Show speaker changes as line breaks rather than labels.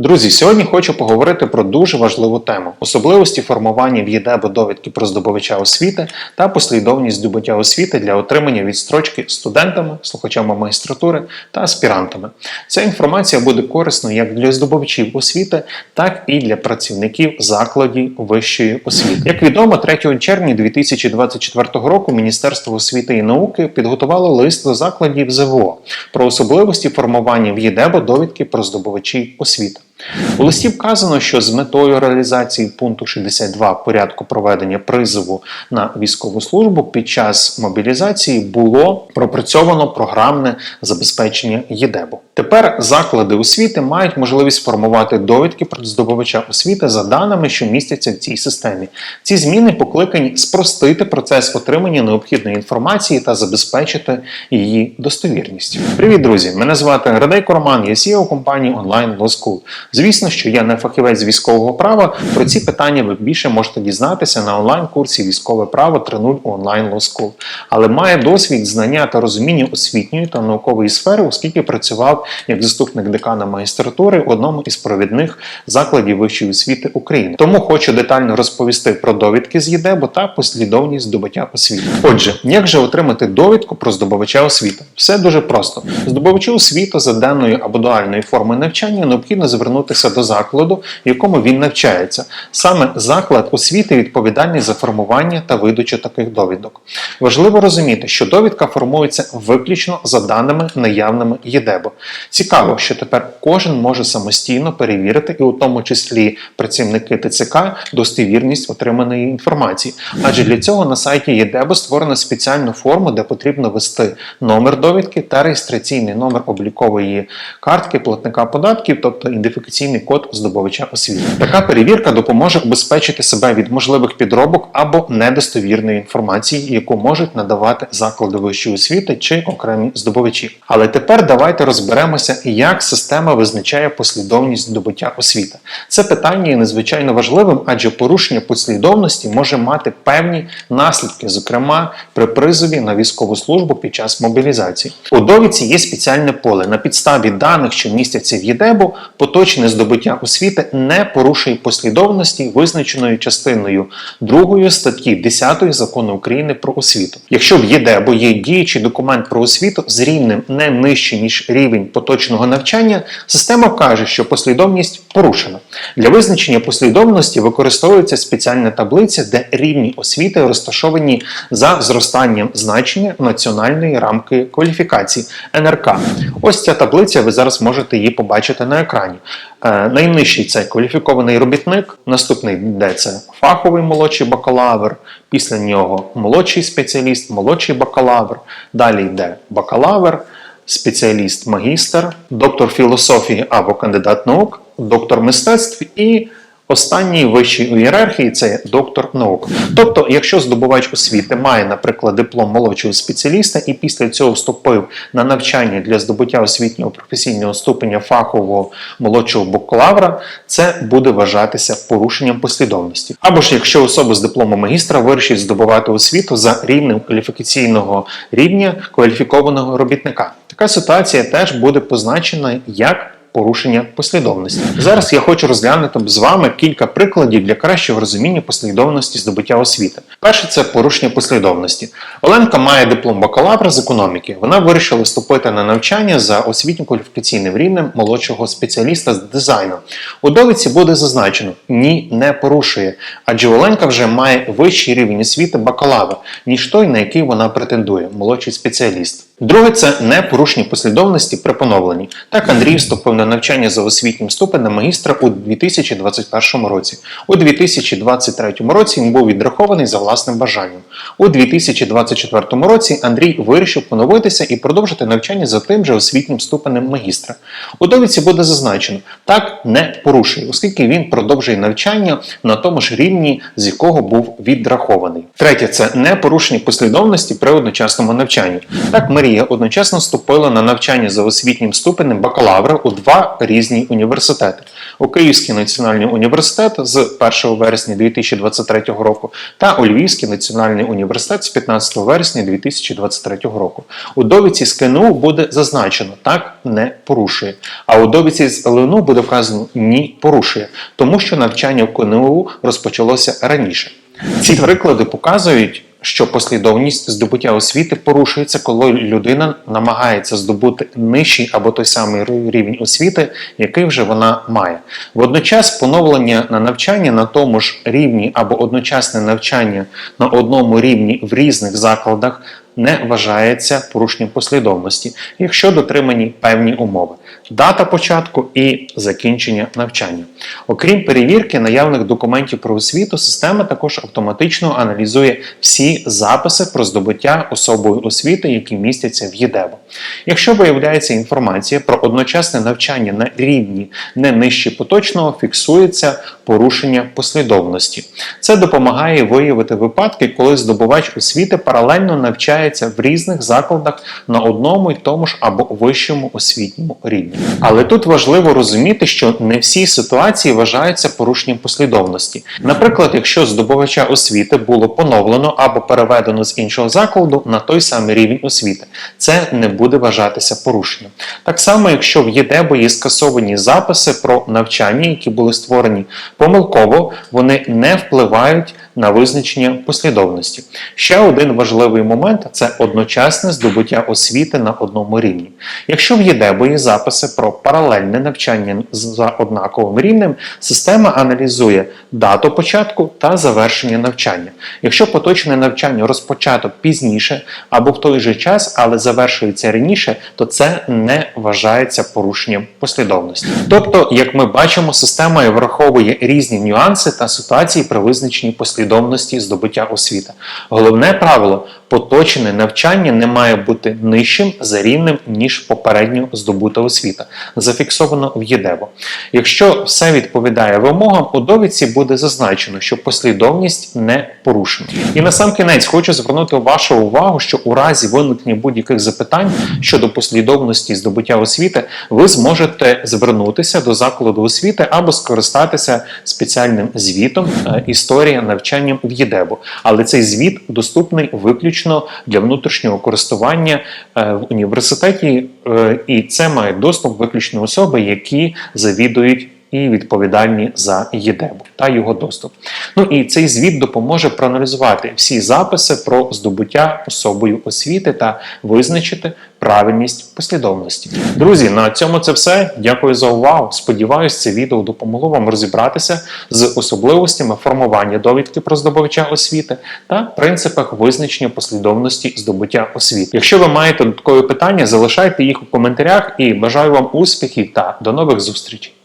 Друзі, сьогодні хочу поговорити про дуже важливу тему: особливості формування в ЄДЕБО довідки про здобувача освіти та послідовність здобуття освіти для отримання відстрочки студентами, слухачами магістратури та аспірантами. Ця інформація буде корисною як для здобувачів освіти, так і для працівників закладів вищої освіти. Як відомо, 3 червня 2024 року Міністерство освіти і науки підготувало лист до закладів ЗВО про особливості формування в ЄДЕБО довідки про здобувачів освіти. У листі вказано, що з метою реалізації пункту 62 порядку проведення призову на військову службу під час мобілізації було пропрацьовано програмне забезпечення ЄДЕБу. Тепер заклади освіти мають можливість формувати довідки про здобувача освіти за даними, що містяться в цій системі. Ці зміни покликані спростити процес отримання необхідної інформації та забезпечити її достовірність. Привіт, друзі! Мене звати Радейко Роман, я CEO компанії Law School. Звісно, що я не фахівець військового права. Про ці питання ви більше можете дізнатися на онлайн-курсі Військове право 3.0 Online Law School. Але має досвід, знання та розуміння освітньої та наукової сфери, оскільки працював як заступник декана магістратури в одному із провідних закладів вищої освіти України. Тому хочу детально розповісти про довідки з ЄДЕБО та послідовність здобуття освіти. Отже, як же отримати довідку про здобувача освіти? Все дуже просто. Здобувачу освіти за денною або дуальною формою навчання необхідно звернутися до закладу, в якому він навчається. Саме заклад освіти відповідальний за формування та видачу таких довідок. Важливо розуміти, що довідка формується виключно за даними наявними ЄДЕБО. Цікаво, що тепер кожен може самостійно перевірити, і у тому числі працівники ТЦК, достовірність отриманої інформації. Адже для цього на сайті ЄДЕБО створено спеціальну форму, де потрібно ввести номер довідки та реєстраційний номер облікової картки платника податків, тобто ідентифікаційний код здобувача освіти. Така перевірка допоможе убезпечити себе від можливих підробок або недостовірної інформації, яку можуть надавати заклади вищої освіти чи окремі здобувачі. Але тепер давайте розберемося, як система визначає послідовність здобуття освіти. Це питання є надзвичайно важливим, адже порушення послідовності може мати певні наслідки, зокрема при призові на військову службу під час мобілізації. У довідці є спеціальне поле на підставі даних, що містяться в ЄДЕБу, поточне здобуття освіти не порушує послідовності, визначеної частиною 2 статті 10 закону України про освіту. Якщо в ЄДЕБу є діючий документ про освіту з рівнем не нижче ніж рівень поточного навчання, система вкаже, що послідовність порушена. Для визначення послідовності використовується спеціальна таблиця, де рівні освіти розташовані за зростанням значення національної рамки кваліфікації НРК. Ось ця таблиця, ви зараз можете її побачити на екрані. Е, Найнижчий це кваліфікований робітник, наступний йде це фаховий молодший бакалавр, після нього молодший спеціаліст, молодший бакалавр, далі йде бакалавр, спеціаліст магістр, доктор філософії або кандидат наук, доктор мистецтв і Останній вищий у ієрархії це доктор наук. Тобто, якщо здобувач освіти має, наприклад, диплом молодшого спеціаліста і після цього вступив на навчання для здобуття освітнього професійного ступеня фахового молодшого бакалавра, це буде вважатися порушенням послідовності. Або ж якщо особа з дипломом магістра вирішить здобувати освіту за рівнем кваліфікаційного рівня кваліфікованого робітника. Така ситуація теж буде позначена як порушення послідовності. Зараз я хочу розглянути з вами кілька прикладів для кращого розуміння послідовності здобуття освіти. Перше це порушення послідовності. Оленка має диплом бакалавра з економіки. Вона вирішила вступити на навчання за освітньо-кваліфікаційним рівнем молодшого спеціаліста з дизайну. У довідці буде зазначено ні, не порушує, адже Оленка вже має вищий рівень освіти бакалавра, ніж той, на який вона претендує, молодший спеціаліст. Друге, це не порушення послідовності при поновленні. Так Андрій вступив на навчання за освітнім ступенем магістра у 2021 році. У 2023 році він був відрахований за власним бажанням. У 2024 році Андрій вирішив поновитися і продовжити навчання за тим же освітнім ступенем магістра. У довідці буде зазначено, так не порушує, оскільки він продовжує навчання на тому ж рівні, з якого був відрахований. Третє це не порушення послідовності при одночасному навчанні. Так Марія одночасно вступила на навчання за освітнім ступенем бакалавра у два різні університети: у Київський національний університет з 1 вересня 2023 року та у Львівський національний університет з 15 вересня 2023 року. У довідці з КНУ буде зазначено так не порушує. А у довідці з ЛНУ буде вказано ні порушує, тому що навчання в КНУ розпочалося раніше. Ці приклади показують, що послідовність здобуття освіти порушується, коли людина намагається здобути нижчий або той самий рівень освіти, який вже вона має. Водночас поновлення на навчання на тому ж рівні або одночасне навчання на одному рівні в різних закладах не вважається порушенням послідовності, якщо дотримані певні умови: дата початку і закінчення навчання. Окрім перевірки наявних документів про освіту, система також автоматично аналізує всі записи про здобуття особою освіти, які містяться в ЄДЕБО. Якщо виявляється інформація про одночасне навчання на рівні не нижче поточного, фіксується порушення послідовності. Це допомагає виявити випадки, коли здобувач освіти паралельно навчається в різних закладах на одному й тому ж або вищому освітньому рівні. Але тут важливо розуміти, що не всі ситуації вважаються порушенням послідовності. Наприклад, якщо здобувача освіти було поновлено або переведено з іншого закладу на той самий рівень освіти, це не буде вважатися порушенням. Так само, якщо в ЄДЕБО є скасовані записи про навчання, які були створені помилково, вони не впливають на визначення послідовності. Ще один важливий момент це одночасне здобуття освіти на одному рівні. Якщо в ЄДЕБО є записи про паралельне навчання за однаковим рівнем, система аналізує дату початку та завершення навчання. Якщо поточне навчання розпочато пізніше або в той же час, але завершується раніше, то це не вважається порушенням послідовності. Тобто, як ми бачимо, система враховує різні нюанси та ситуації при визначенні послідовності здобуття освіти. Головне правило поточне навчання не має бути нижчим за рівнем, ніж попередньо здобута освіта, зафіксовано в ЄДЕВО. Якщо все відповідає вимогам, у довідці буде зазначено, що послідовність не порушена. І на сам кінець хочу звернути вашу увагу, що у разі виникнення будь-яких запитань щодо послідовності здобуття освіти, ви зможете звернутися до закладу освіти або скористатися спеціальним звітом е, історія навчання в ЄДЕБО. Але цей звіт доступний виключно для внутрішнього користування е, в університеті, е, і це мають доступ виключно особи, які завідують. І відповідальні за ЄДЕБО та його доступ. Ну і цей звіт допоможе проаналізувати всі записи про здобуття особою освіти та визначити правильність послідовності. Друзі, на цьому це все. Дякую за увагу. Сподіваюсь, це відео допомогло вам розібратися з особливостями формування довідки про здобувача освіти та принципах визначення послідовності здобуття освіти. Якщо ви маєте додаткові питання, залишайте їх у коментарях і бажаю вам успіхів та до нових зустрічей.